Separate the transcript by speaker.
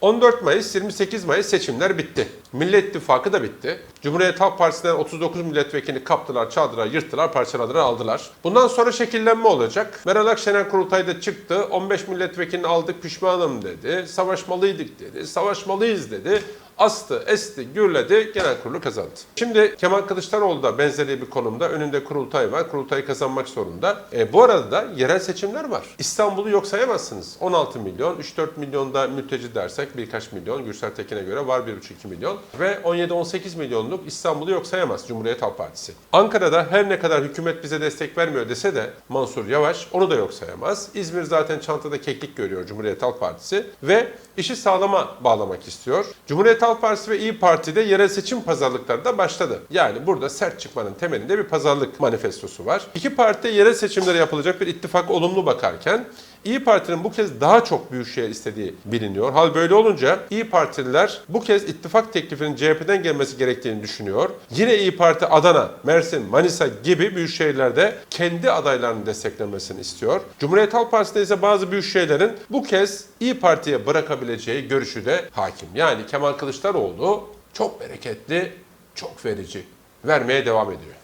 Speaker 1: 14 Mayıs, 28 Mayıs seçimler bitti. Millet İttifakı da bitti. Cumhuriyet Halk Partisi'nden 39 milletvekili kaptılar, çaldılar, yırttılar, parçaladılar, aldılar. Bundan sonra şekillenme olacak. Meral Akşener kurultayda çıktı. 15 milletvekilini aldık pişmanım dedi. Savaşmalıydık dedi. Savaşmalıyız dedi. Astı, esti, gürledi, genel kurulu kazandı. Şimdi Kemal Kılıçdaroğlu da benzeri bir konumda. Önünde kurultay var. Kurultayı kazanmak zorunda. E, bu arada da yerel seçimler var. İstanbul'u yok sayamazsınız. 16 milyon, 3-4 milyonda mülteci dersek birkaç milyon. Gürsel Tekin'e göre var 1,5-2 milyon. Ve 17-18 milyonluk İstanbul'u yok sayamaz Cumhuriyet Halk Partisi. Ankara'da her ne kadar hükümet bize destek vermiyor dese de Mansur Yavaş onu da yok sayamaz. İzmir zaten çantada keklik görüyor Cumhuriyet Halk Partisi ve işi sağlama bağlamak istiyor. Cumhuriyet Halk Partisi ve İyi Parti'de yerel seçim pazarlıkları da başladı. Yani burada sert çıkmanın temelinde bir pazarlık manifestosu var. İki parti yerel seçimlere yapılacak bir ittifak olumlu bakarken İyi Parti'nin bu kez daha çok büyükşehir istediği biliniyor. Hal böyle olunca İyi Partililer bu kez ittifak teklifinin CHP'den gelmesi gerektiğini düşünüyor. Yine İyi Parti Adana, Mersin, Manisa gibi büyük şehirlerde kendi adaylarını desteklemesini istiyor. Cumhuriyet Halk Partisi'nde ise bazı büyük şehirlerin bu kez İyi Parti'ye bırakabileceği görüşü de hakim. Yani Kemal Kılıçdaroğlu çok bereketli, çok verici. Vermeye devam ediyor.